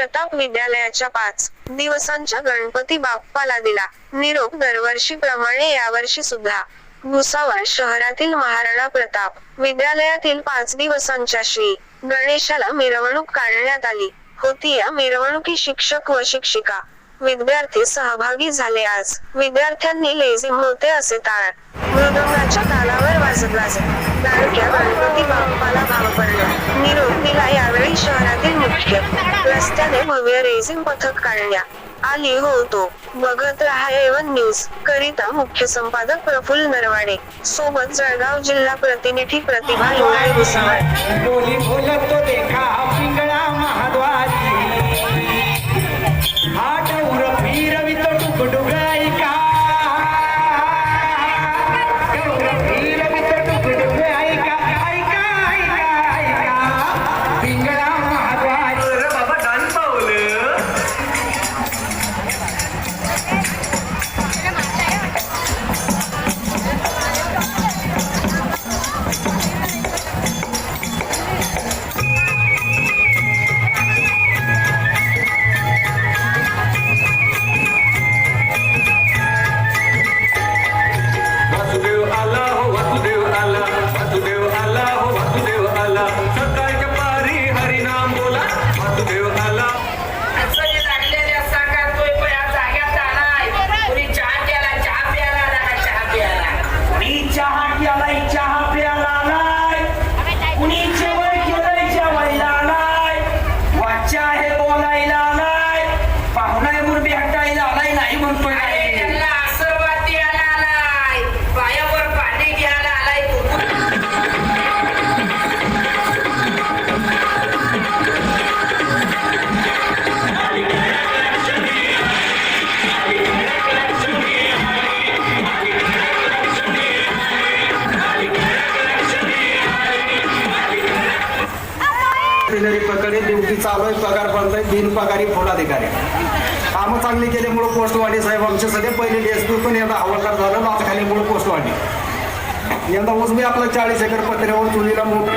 प्रताप विद्यालयाच्या पाच दिवसांच्या गणपती बाप्पाला दिला. निरोप दरवर्षी प्रमाणे यावर्षी सुद्धा. भुसावळ शहरातील महाराणा प्रताप विद्यालयातील पाच दिवसांच्या श्री गणेशाला मिरवणूक काढण्यात आली. होती या मिरवणुकी शिक्षक व शिक्षिका. विद्यार्थी सहभागी झाले आज. विद्यार्थ्यांनी लेझिम होते असे ताळ मृदंगाच्या तालावर वाजत वाजत लाडक्या गणपती बाप्पाला भाव यावेळी शहरातील मुख्य रस्त्याने भव्य रेझिंग पथक काढण्यात आली होतो बघत रहा एवन न्यूज. करिता मुख्य संपादक प्रफुल्ल नरवाडे. सोबत जळगाव जिल्हा प्रतिनिधी प्रतिभा इंगळे भुसावळ टेलरी प्रकारे ड्युटी चालू आहे पगार बंद आहे बिन पगारी फुल अधिकारी कामं चांगली केल्यामुळे पोस्टवाडी साहेब आमचे सगळे पहिले डेस्क पण यंदा हवालदार झालं नाचखालीमुळे पोस्टवाडी यंदा उसबी आपलं चाळीस एकर पत्र्यावर चुलीला मोठ.